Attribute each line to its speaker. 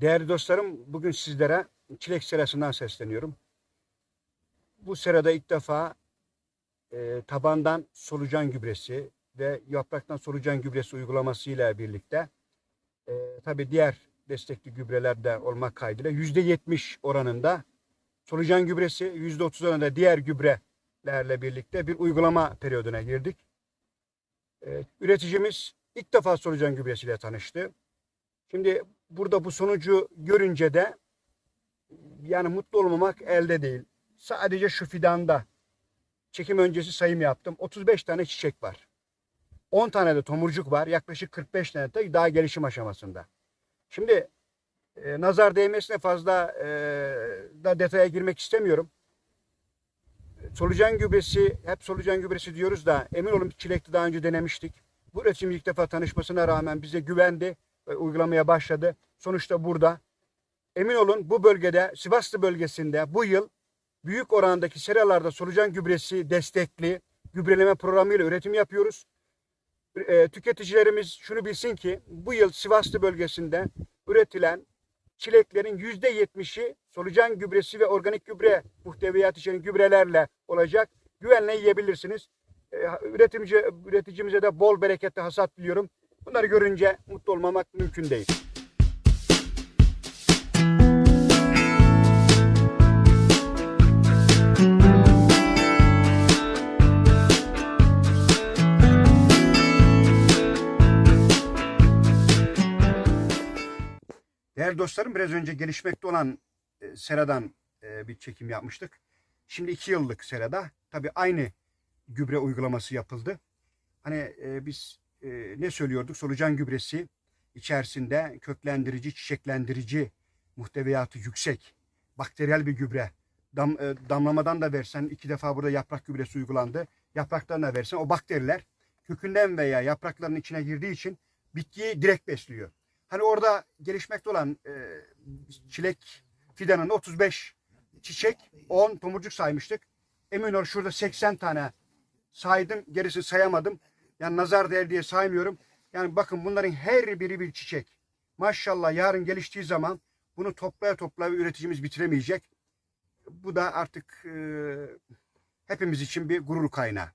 Speaker 1: Değerli dostlarım, bugün sizlere çilek serasından sesleniyorum. Bu serada ilk defa e, tabandan solucan gübresi ve yapraktan solucan gübresi uygulamasıyla birlikte e, tabii diğer destekli gübreler de olmak kaydıyla yüzde yetmiş oranında solucan gübresi, yüzde otuz oranında diğer gübrelerle birlikte bir uygulama periyoduna girdik. E, üreticimiz ilk defa solucan gübresiyle tanıştı. Şimdi burada bu sonucu görünce de yani mutlu olmamak elde değil. Sadece şu fidanda çekim öncesi sayım yaptım. 35 tane çiçek var. 10 tane de tomurcuk var. Yaklaşık 45 tane de daha gelişim aşamasında. Şimdi e, nazar değmesine fazla e, da detaya girmek istemiyorum. Solucan gübresi, hep solucan gübresi diyoruz da emin olun çilekte daha önce denemiştik. Bu üretim ilk defa tanışmasına rağmen bize güvendi ve uygulamaya başladı. Sonuçta burada. Emin olun bu bölgede Sivaslı bölgesinde bu yıl büyük orandaki seralarda solucan gübresi destekli gübreleme programıyla üretim yapıyoruz. E, tüketicilerimiz şunu bilsin ki bu yıl Sivaslı bölgesinde üretilen çileklerin yüzde yetmişi solucan gübresi ve organik gübre muhteviyat içeren gübrelerle olacak. Güvenle yiyebilirsiniz. E, üretimci, üreticimize de bol bereketli hasat diliyorum. Bunları görünce mutlu olmamak mümkün değil. Değerli dostlarım biraz önce gelişmekte olan e, seradan e, bir çekim yapmıştık. Şimdi iki yıllık serada tabii aynı gübre uygulaması yapıldı. Hani e, biz e, ne söylüyorduk? Solucan gübresi içerisinde köklendirici, çiçeklendirici muhteviyatı yüksek, bakteriyel bir gübre. Dam, e, damlamadan da versen, iki defa burada yaprak gübresi uygulandı. Yapraktan da versen o bakteriler kökünden veya yaprakların içine girdiği için bitkiyi direkt besliyor. Hani orada gelişmekte olan e, çilek fidanında 35 çiçek, 10 tomurcuk saymıştık. Emin ol şurada 80 tane saydım, gerisini sayamadım. Yani nazar değer diye saymıyorum. Yani bakın bunların her biri bir çiçek. Maşallah yarın geliştiği zaman bunu toplaya toplaya üreticimiz bitiremeyecek. Bu da artık e, hepimiz için bir gurur kaynağı.